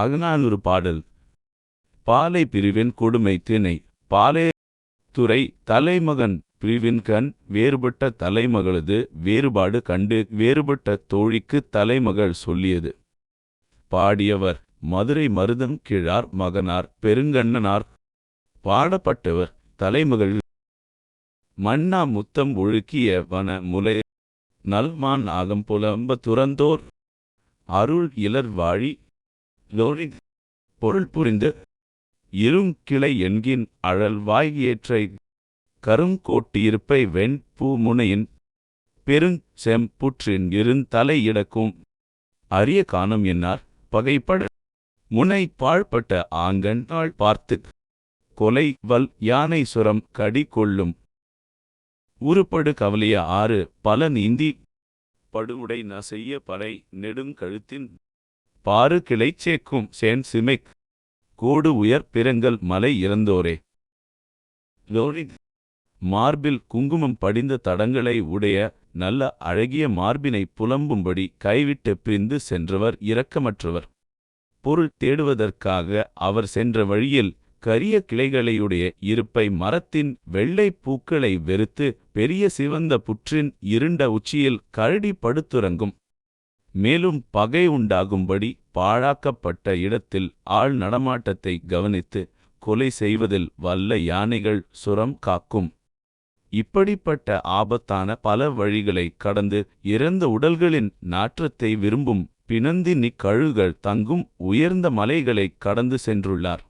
அகநானூறு பாடல். பாலை பிரிவின் கொடுமை திணை. பாலே துறை தலைமகன் பிரிவின் கண். வேறுபட்ட தலைமகளது வேறுபாடு கண்டு வேறுபட்ட தோழிக்கு தலைமகள் சொல்லியது. பாடியவர் மதுரை மருதம் கிழார் மகனார் பெருங்கண்ணனார். பாடப்பட்டவர் தலைமகள். மன்னா முத்தம் ஒழுக்கிய வன முலை. நல்மான் ஆகம் புலம்ப துறந்தோர். அருள் இலர் வாழி லோரி பொருள் புரிந்து இரும் கிளை என்கின் அழல் வாய் ஏற்றை கருங்கோட்டியிருப்பை வெண் பூ முனையின் பெருங் செம் புற்றின் இருந்தலை இடக்கும் அரிய காணம் என்னார்? பகைப்பட முனை பாழ்பட்ட ஆங்கன் ஆள் பார்த்து கொலை வல் யானை சுரம் கடி கொள்ளும். உருப்படு கவலிய ஆறு பல நீந்தி படுவுடை நசெய்ய பறை நெடுங்கழுத்தின் பாரு கிளைச்சேக்கும் சேன் சிமைக் கோடு உயர் பிறங்கள் மலை இறந்தோரே. மார்பில் குங்குமம் படிந்த தடங்களை உடைய நல்ல அழகிய மார்பினை புலம்பும்படி கைவிட்டு பிரிந்து சென்றவர் இரக்கமற்றவர். பொருள் தேடுவதற்காக அவர் சென்ற வழியில் கரிய கிளைகளையுடைய இருப்பை மரத்தின் வெள்ளை பூக்களை வெறுத்து பெரிய சிவந்த புற்றின் இருண்ட உச்சியில் கரடி படுத்துறங்கும். மேலும் பகை உண்டாகும்படி பாழாக்கப்பட்ட இடத்தில் ஆள் நடமாட்டத்தை கவனித்து கொலை செய்வதில் வல்ல யானைகள் சுரம் காக்கும். இப்படிப்பட்ட ஆபத்தான பல வழிகளை கடந்து இறந்த உடல்களின் நாற்றத்தை விரும்பும் பிணந்தினி கழுகள் தங்கும் உயர்ந்த மலைகளை கடந்து சென்றுள்ளார்.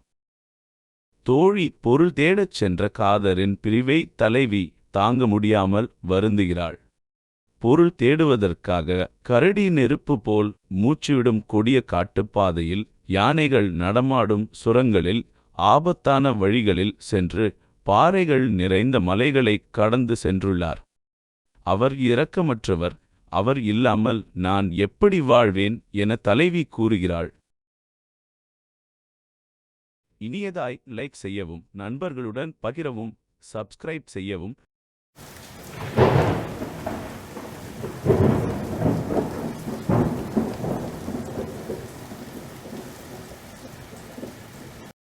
தோழி பொருள் தேடச் சென்ற காதரின் பிரிவை தலைவி தாங்க முடியாமல் வருந்துகிறாள். பொருள் தேடுவதற்காக கரடி நெருப்பு போல் மூச்சுவிடும் கொடிய காட்டுப்பாதையில் யானைகள் நடமாடும் சுரங்களில் ஆபத்தான வழிகளில் சென்று பாறைகள் நிறைந்த மலைகளைக் கடந்து சென்றுள்ளார். அவர் இரக்கமற்றவர் அவர் இல்லாமல் நான் எப்படி வாழ்வேன் என தலைவி கூறுகிறாள். இனியதாய் லைக் செய்யவும் நண்பர்களுடன் பகிரவும் சப்ஸ்கிரைப் செய்யவும்